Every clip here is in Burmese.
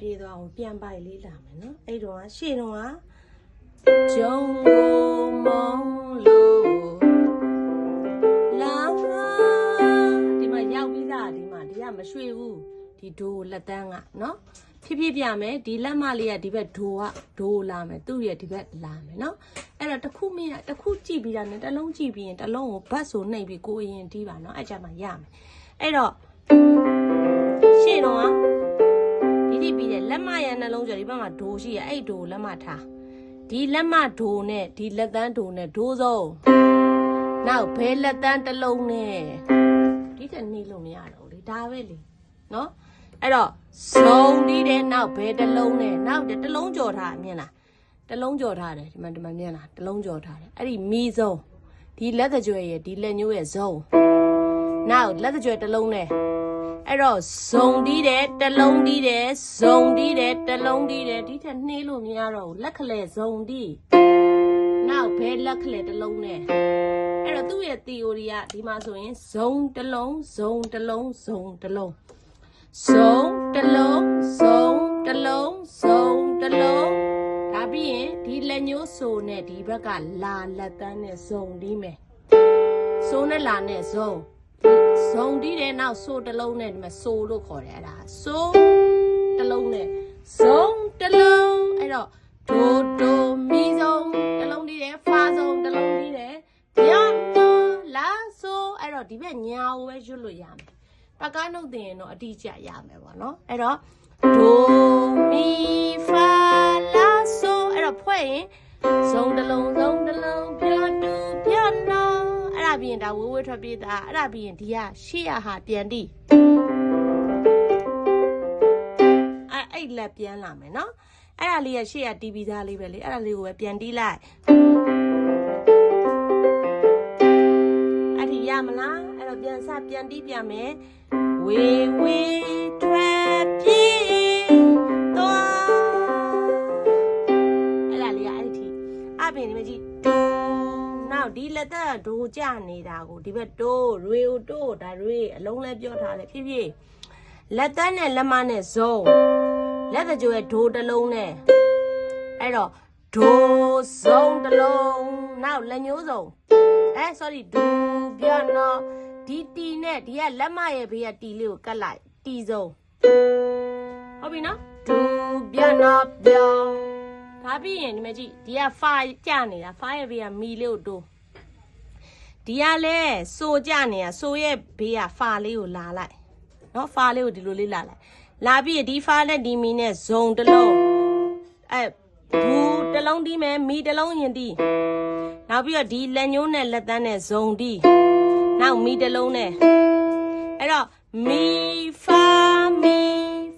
ပြေးသွားအောင်ပြန်ပိုက်လေးလာမယ်နော်အဲ့တော့ကရှေ့တော့ကဂျုံကိုမုံလို့လာဒီမှာရောက်ပြီးသားဒီမှာဒီကမရွှေဘူးဒီဒိုလက်တန်းကနော်ဖြည်းဖြည်းပြမယ်ဒီလက်မလေးကဒီဘက်ဒိုကဒိုလာမယ်သူ့ရဲ့ဒီဘက်လာမယ်နော်အဲ့တော့တစ်ခုမရတစ်ခုကြည့်ပြီးတာနဲ့တစ်လုံးကြည့်ပြီးရင်တစ်လုံးကိုဘတ်ဆိုနှိပ်ပြီးကိုယ်ရင်တီးပါနော်အဲ့ကြမှာရမယ်အဲ့တော့ နှလုံးကျော်ဒီဘက်မှာဒိုရှိရအဲ့ဒိုလက်မထားဒီလက်မဒိုနဲ့ဒီလက်တန်းဒိုနဲ့ဒိုးစုံနောက်ဘဲလက်တန်းတစ်လုံးနဲ့ဒီတက်နေလို့မရတော့ဘူးလေဒါပဲလေနော်အဲ့တော့စုံဒီတဲ့နောက်ဘဲတစ်လုံးနဲ့နောက်တစ်လုံးကျော်ထားမြင်လားတစ်လုံးကျော်ထားတယ်ဒီမှာဒီမှာမြင်လားတစ်လုံးကျော်ထားတယ်အဲ့ဒီမီးစုံဒီလက်သကြွယ်ရဲ့ဒီလက်ညိုးရဲ့ဇုံနောက်လက်သကြွယ်တစ်လုံးနဲ့ အဲ့တော့ဇုံတီးတယ်တလုံးတီးတယ်ဇုံတီးတယ်တလုံးတီးတယ်ဒီထက်နှေးလို့မရတော့ဘူးလက်ခလဲဇုံတီးနောက်ဘဲလက်ခလဲတလုံးနဲ့အဲ့တော့သူ့ရဲ့ theory ကဒီမှာဆိုရင်ဇုံတလုံးဇုံတလုံးဇုံတလုံးဇုံတလုံးဇုံတလုံးဇုံတလုံးဒါပြီးရင်ဒီလက်ညိုးဆိုနဲ့ဒီဘက်ကလာလက်တန်းနဲ့ဇုံတီးမယ်ဆိုနဲ့လာနဲ့ဇုံ ဇုံတီးတဲ့နောက်ဆိုတစ်လုံးနဲ့ဒီမှာဆိုလို့ခေါ်တယ်အဲ့ဒါဆိုတစ်လုံးနဲ့ဇုံတစ်လုံးအဲ့တော့ဒိုဒိုမီဇုံတစ်လုံးတီးတယ်ဖာဇုံတစ်လုံးတီးတယ်ဗျာနိုလာဆိုအဲ့တော့ဒီဘက်ညာကိုပဲရွတ်လို့ရမယ်ပကနုတ်တင်ရင်တော့အတိအကျရမယ်ပေါ့နော်အဲ့တော့ဒိုမီဖာလာဆိုအဲ့တော့ဖွဲ့ရင်ဇုံတစ်လုံးဇုံတစ်လုံးဗျာတူဗျာနိုအဲ့ဒါ ပြီးရင်ဒါဝေးဝေးထွက်ပြေးတာအဲ့ဒါပြီးရင်ဒီကရှေ့ရဟာပြန်တိအဲ့အဲ့လက်ပြန်လာမယ်နော်အဲ့ဒါလေးရရှေ့ရတီးပြီးသားလေးပဲလေအဲ့ဒါလေးကိုပဲပြန်တီးလိုက်အဲ့ဒီရမလားအဲ့တော့ပြန်စပြန်တီးပြန်မယ်ဝေးဝေး ဒီလက်သက်ကဒိုကြနေတာကိုဒီဘက်တိုးရွေကိုတိုးဒါရွေအလုံးလဲပြောထားတယ်ဖြည်းဖြည်းလက်သက်နဲ့လက်မနဲ့ဇုံလက်တကြွယ်ဒိုတစ်လုံးနဲ့အဲ့တော့ဒိုစုံတစ်လုံးနောက်လက်ညိုးစုံအဲ sorry ဒူပြနော်ဒီတီနဲ့ဒီကလက်မရဲ့ဘေးကတီလေးကိုကတ်လိုက်တီစုံဟုတ်ပြီနော်ဒူပြနော်ပြောဒါပြီးရင်ဒီမကြည့်ဒီကဖာကြနေတာဖာရဲ့ဘေးကမီလေးကိုတိုး ဒီကလဲစိုးကြနေတာစိုးရဲ့ဘေးကဖာလေးကိုလာလိုက်နော်ဖာလေးကိုဒီလိုလေးလာလိုက်လာပြီးရင်ဒီဖာနဲ့ဒီမီနဲ့ဇုံတစ်လုံးအဲဘူးတစ်လုံးတီးမယ်မီတစ်လုံးရင်တီးနောက်ပြီးတော့ဒီလက်ညိုးနဲ့လက်သန်းနဲ့ဇုံတီးနောက်မီတစ်လုံးနဲ့အဲ့တော့မီဖာမီ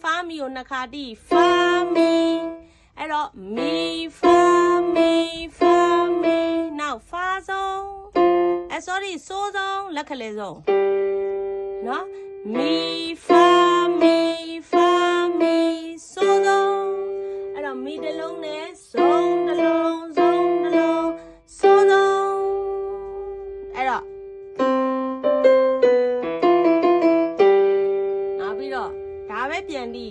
ဖာမီကိုနှစ်ခါတီးဖာမီအဲ့တော့မီဖာမီဖာ sorry စိုးဆုံးလက်ခလဲဆုံးနော်မီဖာမီဖာမီစိုးဆုံးအဲ့တော့မီတစ်လုံးနဲ့ဆုံးတစ်လုံးဆုံးတစ်လုံးစိုးဆုံးအဲ့တော့နောက်ပြီးတော့ဒါပဲပြန် đi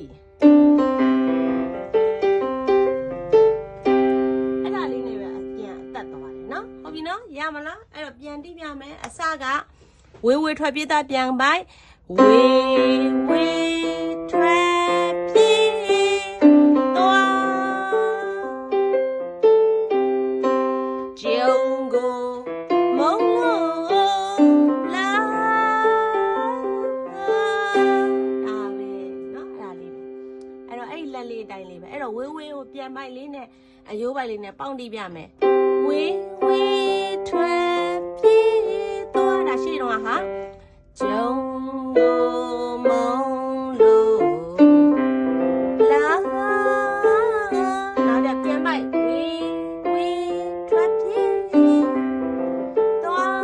ရမလားအဲ့တော့ပြန်တိပြမယ်အစကဝေးဝေးထွက်ပြေးတာပြန်ပိုက်ဝေးဝေးထွက်ပြေးသွားကျုံကိုမုံလို့လာဒါပဲနော်အဲ့ဒါလေးပဲအဲ့တော့အဲ့ဒီလက်လေးအတိုင်းလေးပဲအဲ့တော့ဝေးဝေးကိုပြန်ပိုက်လေးနဲ့အယိုးပိုက်လေးနဲ့ပေါင်းတီးပြမယ်ဝေးဝေး 船ပြေးသွားတာရှိတယ်တော့ဟာဂျုံမုံလို့လာနောက်တော့ပြန်လိုက်ဝီဝီထွက်ပြေးသွား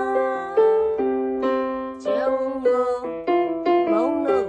ဂျုံမုံလို့